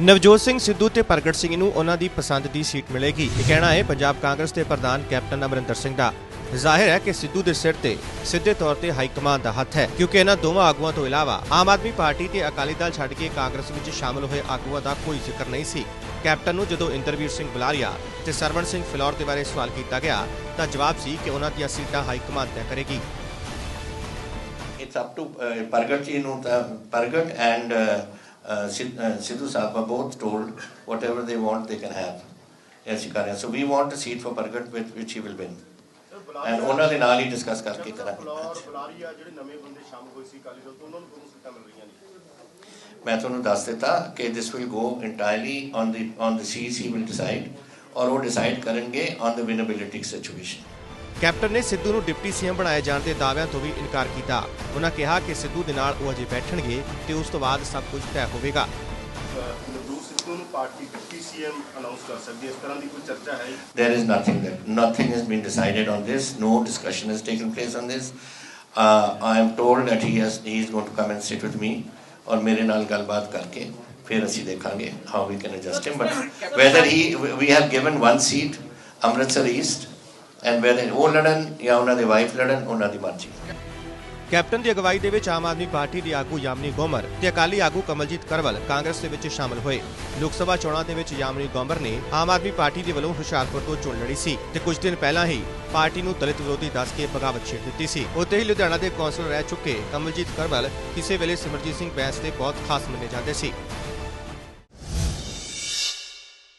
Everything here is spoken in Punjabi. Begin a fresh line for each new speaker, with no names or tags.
ਨਵਜੋਤ ਸਿੰਘ ਸਿੱਧੂ ਤੇ ਪ੍ਰਗਟ ਸਿੰਘ ਨੂੰ ਉਹਨਾਂ ਦੀ ਪਸੰਦ ਦੀ ਸੀਟ ਮਿਲੇਗੀ। ਇਹ ਕਹਿਣਾ ਹੈ ਪੰਜਾਬ ਕਾਂਗਰਸ ਦੇ ਪ੍ਰਧਾਨ ਕੈਪਟਨ ਅਮਰਿੰਦਰ ਸਿੰਘ ਦਾ। ਜ਼ਾਹਿਰ ਹੈ ਕਿ ਸਿੱਧੂ ਦੇ ਸਿਰ ਤੇ ਸਿੱਧੇ ਤੌਰ ਤੇ ਹਾਈ ਕਮਾਂਡ ਦਾ ਹੱਥ ਹੈ ਕਿਉਂਕਿ ਇਹਨਾਂ ਦੋਵਾਂ ਆਗੂਆਂ ਤੋਂ ਇਲਾਵਾ ਆਮ ਆਦਮੀ ਪਾਰਟੀ ਤੇ ਅਕਾਲੀ ਦਲ ਛੱਡ ਕੇ ਕਾਂਗਰਸ ਵਿੱਚ ਸ਼ਾਮਲ ਹੋਏ ਆਗੂਆਂ ਦਾ ਕੋਈ ਜ਼ਿਕਰ ਨਹੀਂ ਸੀ। ਕੈਪਟਨ ਨੂੰ ਜਦੋਂ ਇੰਦਰਵੀਰ ਸਿੰਘ ਬੁਲਾਰੀਆ ਤੇ ਸਰਵਣ ਸਿੰਘ ਫਿਲੌਰ ਦੇ ਬਾਰੇ ਸਵਾਲ ਕੀਤਾ ਗਿਆ ਤਾਂ ਜਵਾਬ ਸੀ ਕਿ ਉਹਨਾਂ ਦੀਆਂ ਸੀਟਾਂ ਹਾਈ ਕਮਾਂਡ ਤੈਅ ਕਰੇਗੀ।
It's up to uh, Pargat ਨੂੰ ਤਾਂ Pargat uh, uh, Sid- uh, Sidhu Saab are both told whatever they want they can have. Yes, you can. So we want a seat for Pargat with which he will win. And ਉਹਨਾਂ ਦੇ ਨਾਲ ਹੀ ਡਿਸਕਸ ਕਰਕੇ ਕਰਾਂਗੇ
ਬਲੌਰ ਬੁਲਾਰੀਆ ਜਿਹੜੇ ਨਵੇਂ ਬੰਦੇ ਸ਼ਾਮਲ ਹੋਏ ਸੀ ਕਾਲੀ ਦਲ ਤੋਂ ਉਹਨਾਂ ਨੂੰ ਕਦੋਂ ਸੀਟਾਂ ਮਿਲ ਰਹੀਆਂ ਨੇ
ਮੈਂ ਤੁਹਾਨੂੰ ਦੱਸ ਦਿੱਤਾ ਕਿ this will go entirely on the on the CEC will decide ਔਰ ਉਹ ਡਿਸਾਈਡ ਕਰਨਗੇ on the winnability situation.
Captain ਨੇ ਸਿੱਧੂ ਨੂੰ ਡਿਪਟੀ ਸੀਐਮ ਬਣਾਏ ਜਾਣ ਦੇ ਦਾਅਵਿਆਂ ਤੋਂ ਵੀ ਇਨਕਾਰ ਕੀਤਾ ਉਹਨਾਂ ਕਿਹਾ ਕਿ ਸਿੱਧੂ ਦੇ ਨਾਲ ਉਹ ਅਜੇ ਬੈਠਣਗੇ ਤੇ ਉਸ ਤੋਂ ਬਾਅਦ ਸਭ ਕੁਝ ਤੈਅ ਹੋਵੇਗਾ
ਨਵਜੋਤ ਸਿੱਧੂ ਨੂੰ ਪਾਰਟੀ ਡਿਪਟੀ ਸੀਐਮ ਅਨਾਉਂਸ ਕਰ ਸਕਦੀ ਹੈ ਇਸ ਤਰ੍ਹਾਂ ਦੀ ਕੋਈ ਚਰਚਾ ਹੈ
There is nothing that nothing has been decided on this. No discussion has taken place on this. Uh, I am told that he has he is going to come and sit with me ਔਰ ਮੇਰੇ ਨਾਲ ਗੱਲਬਾਤ ਕਰਕੇ ਫਿਰ ਅਸੀਂ ਦੇਖਾਂਗੇ how we can adjust him but whether he we have given one seat Amritsar east and whether ਉਹ ਲੜਨ ਜਾਂ ਉਹਨਾਂ ਦੇ ਵਾਈਫ ਲੜਨ, ਉਹਨਾਂ ਦੀ ਮਰਜ਼ੀ।
ਕੈਪਟਨ ਦੀ ਅਗਵਾਈ ਦੇ ਵਿੱਚ ਆਮ ਆਦਮੀ ਪਾਰਟੀ ਦੀ ਆਗੂ ਯਾਮਨੀ ਗੋਮਰ ਤੇ ਅਕਾਲੀ ਆਗੂ ਕਮਲਜੀਤ ਕਰਵਲ ਕਾਂਗਰਸ ਦੇ ਵਿੱਚ ਸ਼ਾਮਲ ਹੋਏ। ਲੋਕ ਸਭਾ ਚੋਣਾਂ ਦੇ ਵਿੱਚ ਯਾਮਨੀ ਗੋਮਰ ਨੇ ਆਮ ਆਦਮੀ ਪਾਰਟੀ ਦੇ ਵੱਲੋਂ ਹੁਸ਼ਿਆਰਪੁਰ ਤੋਂ ਚੋਣ ਲੜੀ ਸੀ ਤੇ ਕੁਝ ਦਿਨ ਪਹਿਲਾਂ ਹੀ ਪਾਰਟੀ ਨੂੰ ਦਲਿਤ ਵਿਰੋਧੀ ਦੱਸ ਕੇ ਬਗਾਵਤ ਛੇੜ ਦਿੱਤੀ ਸੀ। ਉੱਥੇ ਹੀ ਲੁਧਿਆਣਾ ਦੇ ਕੌਂਸਲਰ ਰਹਿ ਚੁੱਕੇ ਕਮਲਜੀਤ ਕਰਵਲ ਕਿਸੇ ਵੇਲੇ ਸਿਮਰਜੀਤ ਸਿੰਘ ਬੈਂਸ ਦੇ ਬਹੁਤ ਖਾਸ ਮੰਨੇ ਜਾਂਦੇ ਸੀ।